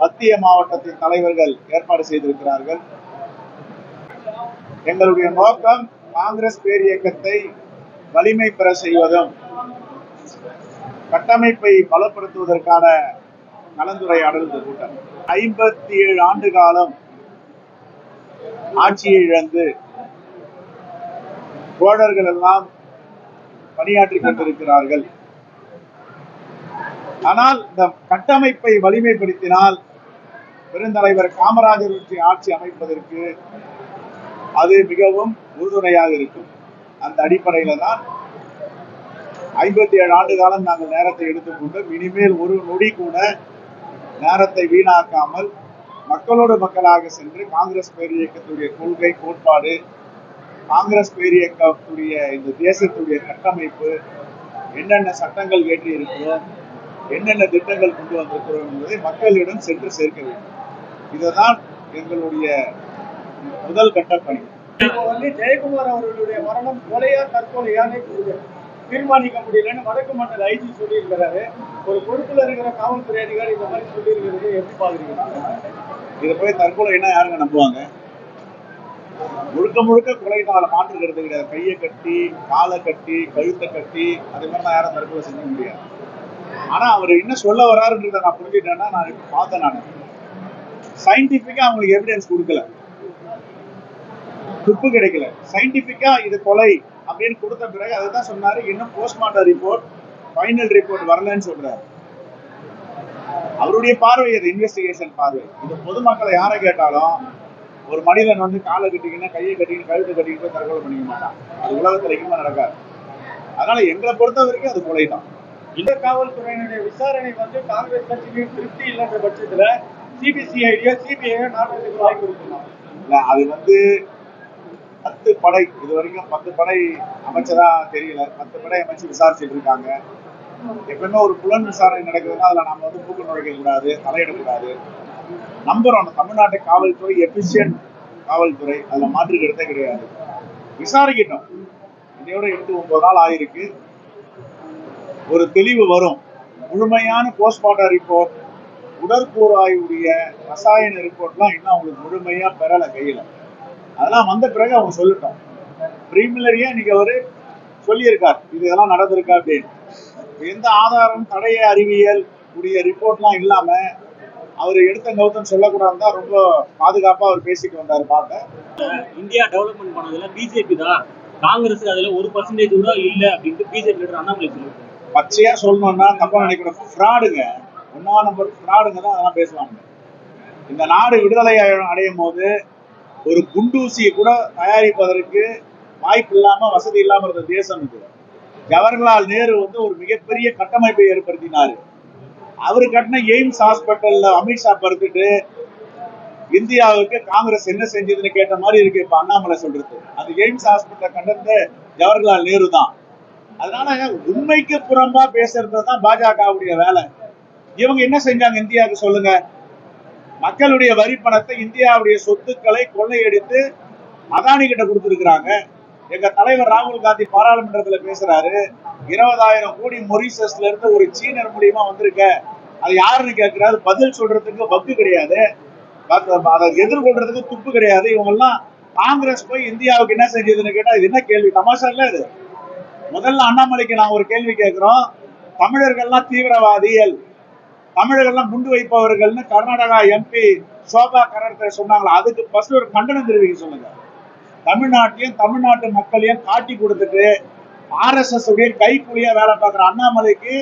மத்திய மாவட்டத்தின் தலைவர்கள் ஏற்பாடு செய்திருக்கிறார்கள். எங்களுடைய நோக்கம் காங்கிரஸ் பேரியக்கத்தை வலிமை பெற செய்வதும் கட்டமைப்பை பலப்படுத்துவதற்கான கலந்துரையாடல் இந்த கூட்டம். ஐம்பத்தி ஏழு ஆண்டு காலம் ஆட்சியை இழந்து தோழர்கள் எல்லாம் பணியாற்றிக் கொண்டிருக்கிறார்கள். ஆனால் இந்த கட்டமைப்பை வலிமைப்படுத்தினால் பெருந்தலைவர் காமராஜர் ஆட்சி அமைப்பதற்கு அது மிகவும் உறுதுணையாக இருக்கும். அந்த அடிப்படையில தான் ஐம்பத்தி ஏழு ஆண்டு காலம் நாங்கள் நேரத்தை எடுத்துக்கொண்டு இனிமேல் ஒரு நொடி கூட நேரத்தை வீணாக்காமல் மக்களோடு மக்களாக சென்று காங்கிரஸ் பேரியக்கத்துடைய கொள்கை கோட்பாடு காங்கிரஸ் பேரியக்கத்துடைய இந்த தேசத்துடைய கட்டமைப்பு என்னென்ன சட்டங்கள் ஏற்றி இருக்கிறோம் என்னென்ன திட்டங்கள் கொண்டு வந்திருக்கிறோம் என்பதை மக்களிடம் சென்று சேர்க்க வேண்டும். இதுதான் எங்களுடைய முதல் கட்ட பணி. இப்போ வந்து ஜெயக்குமார் அவர்களுடைய மரணம் கொலையா தற்கொலையான்னு தீர்மானிக்க முடியலன்னு வடக்கு மண்டல ஐஜி சொல்லியிருக்கிறாரு. ஒரு பொறுப்புல இருக்கிற காவல்துறை அதிகாரி இந்த மாதிரி சொல்லியிருக்கிறது எப்படி பாக்குறீங்க இதை போய் தற்கொலைன்னா யாருங்க நம்புவாங்க? முழுக்க முழுக்க கொலைனால மாற்றுக்கிறது கிடையாது. கையை கட்டி காலை கட்டி கழுத்தை கட்டி அதே மாதிரி தான் யாரும் தற்கொலை செஞ்ச முடியாது. ஆனா அவர் என்ன சொல்ல வராருன்றதை நான் புரிஞ்சுட்டேன்னா நான் பார்த்தேன் நான். சயின்டிபிக்கா அவங்களுக்கு எவிடன்ஸ் கொடுக்கல. துப்பு கிடைக்கல. சயின்டிபிக்கா இது கொலை அப்படின்னு கொடுத்த பிறகு அதை தான் சொன்னாரு. இன்னும் போஸ்ட்மார்ட்டம் ரிப்போர்ட் ஃபைனல் ரிப்போர்ட் வரலன்னு சொல்றாரு. அவருடைய பார்வை அது இன்வெஸ்டிகேஷன் பார்வை. இந்த பொதுமக்களை யாரை கேட்டாலும் ஒரு மனிதன் வந்து காலை கட்டிக்கினா கையை கட்டிக்கின்னு கழுத்தை கட்டிக்கிட்டு போய் தற்கொலை பண்ணிக்க மாட்டான். அது உலகத்துல எங்கேயுமே நடக்காது. அதனால எங்களை பொறுத்த வரைக்கும் அது கொலை தான் இந்த காவல்துறையினுடைய விசாரணை வந்து காங்கிரஸ் கட்சிக்கு திருப்தி இல்லைன்ற பட்சத்துல சிபிசிஐடியோ சிபிஐ நாட்டுக்கு வாய்ப்பு இருக்கலாம் அது வந்து பத்து படை இது வரைக்கும் பத்து படை அமைச்சதா தெரியல. பத்து படை அமைச்சு விசாரிச்சுட்டு இருக்காங்க. எப்பவுமே ஒரு புலன் விசாரணை நடக்குதுன்னா அதில் நம்ம வந்து மூக்கு நுழைக்க கூடாது தலையிடக்கூடாது. நம்புறோம் தமிழ்நாட்டு காவல்துறை எஃபிஷியன்ட் காவல்துறை அதில் மாற்று கருத்தே கிடையாது. விசாரிக்கட்டும். இதையோட எட்டு ஒன்பது நாள் ஆயிருக்கு. ஒரு தெளிவு வரும். முழுமையான போஸ்ட்மார்ட்டம் ரிப்போர்ட் உடற்கூறாய்வுடைய ரசாயன ரிப்போர்ட்லாம் இன்னும் அவங்களுக்கு முழுமையா பெறல கையில. அதெல்லாம் வந்த பிறகு அவங்க சொல்லட்டும். ப்ரீமிலரியா இன்னைக்கு அவரு சொல்லியிருக்கார். இது இதெல்லாம் நடந்திருக்கா அப்படின்னு. எந்த ஆதாரம் தடைய அறிவியல் உடைய ரிப்போர்ட்லாம் இல்லாம அவர் எடுத்த கௌதம் சொல்லக்கூடாதுன்னு தான் ரொம்ப பாதுகாப்பா அவர் பேசிட்டு வந்தாரு பார்த்தேன் இந்தியா டெவலப்மெண்ட் பண்ணதுல பிஜேபி தான். காங்கிரஸ் அதுல ஒரு பர்சன்டேஜ் கூட இல்ல அப்படின்ட்டு பிஜேபி லீடர் அண்ணாமலை சொல்லியிருக்காரு. பச்சையா சொல்லணும்னா தப்பா நினைக்கணும் ஃப்ராடுங்க ஒன்னா நம்பர் நாடுங்க தான் அதெல்லாம் பேசுவாங்க. இந்த நாடு விடுதலை அடையும் போது ஒரு குண்டூசியை கூட தயாரிப்பதற்கு வாய்ப்பு இல்லாம வசதி இல்லாம இருந்த தேசம் இது. ஜவஹர்லால் நேரு வந்து ஒரு மிகப்பெரிய கட்டமைப்பை ஏற்படுத்தினாரு. அவர் கட்டின எய்ம்ஸ் ஹாஸ்பிட்டல்ல அமித்ஷா படுத்துட்டு இந்தியாவுக்கு காங்கிரஸ் என்ன செஞ்சதுன்னு கேட்ட மாதிரி இருக்கு இப்ப அண்ணாமலை சொல்றது. அந்த எய்ம்ஸ் ஹாஸ்பிட்டல் கண்டந்த ஜவஹர்லால் நேரு தான். அதனால உண்மைக்கு புறம்பா பேசுறது தான் பாஜகவுடைய வேலை. இவங்க என்ன செஞ்சாங்க இந்தியாவுக்கு சொல்லுங்க? மக்களுடைய வரி பணத்தை இந்தியாவுடைய சொத்துக்களை கொள்ளையடித்து அதானி கிட்ட கொடுத்திருக்கிறாங்க. எங்க தலைவர் ராகுல் காந்தி பாராளுமன்றத்துல பேசுறாரு. இருபதாயிரம் கோடி மொரிசஸ்ல இருந்து ஒரு சீனர் மூலியமா வந்திருக்க. அது யாருன்னு கேட்கிறாரு பதில் சொல்றதுக்கு வக்கு கிடையாது. பத்- அதை எதிர்கொள்றதுக்கு துப்பு கிடையாது. இவங்க எல்லாம் காங்கிரஸ் போய் இந்தியாவுக்கு என்ன செஞ்சதுன்னு கேட்டா இது என்ன கேள்வி? தமாஷா இல்ல இது. முதல்ல அண்ணாமலைக்கு நான் ஒரு கேள்வி கேட்கிறோம் தமிழர்கள்லாம் தீவிரவாதிகள். தமிழர்கள்லாம் குண்டு வைப்பவர்கள்னு கர்நாடகா எம்பி சோபா கரர்கர் சொன்னாங்களா? அதுக்கு ஃபர்ஸ்ட் ஒரு கண்டனம் தெரிவிக்க சொல்லுங்க. தமிழ்நாட்டையும் தமிழ்நாட்டு மக்களையும் காட்டி கொடுத்துட்டு ஆர்எஸ்எஸ் உடைய கைக்கூலியா வேலை பார்க்குற அண்ணாமலைக்கு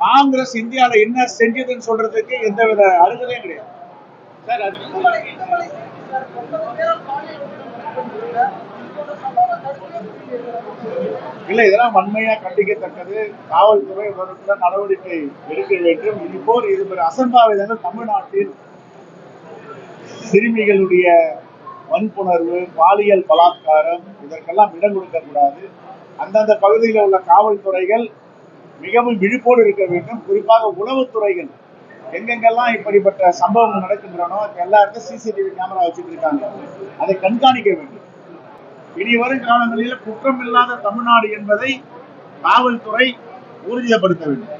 காங்கிரஸ் இந்தியால என்ன செஞ்சதுன்னு சொல்றதுக்கு எந்தவித அருகதையும் கிடையாது. சார் இல்ல இதெல்லாம் வன்மையா கண்டிக்கத்தக்கது. காவல்துறை உடனுக்குடன் நடவடிக்கை எடுக்க வேண்டும். இதுபோல் இது ஒரு அசம்பாவிதங்கள் தமிழ்நாட்டில் சிறுமிகளுடைய வன்புணர்வு பாலியல் பலாத்காரம் இதற்கெல்லாம் இடம் கொடுக்கக்கூடாது. அந்தந்த பகுதியில் உள்ள காவல்துறைகள் மிகவும் விழிப்போடு இருக்க வேண்டும். குறிப்பாக உளவுத்துறைகள் எங்கெங்கெல்லாம் இப்படிப்பட்ட சம்பவங்கள் நடக்கின்றனோ எல்லா இடத்துல சிசிடிவி கேமரா வச்சுட்டு இருக்காங்க. அதை கண்காணிக்க வேண்டும். இனி வரும் காலங்களில் குற்றமில்லாத தமிழ்நாடு என்பதை காவல்துறை உறுதிப்படுத்த வேண்டும்.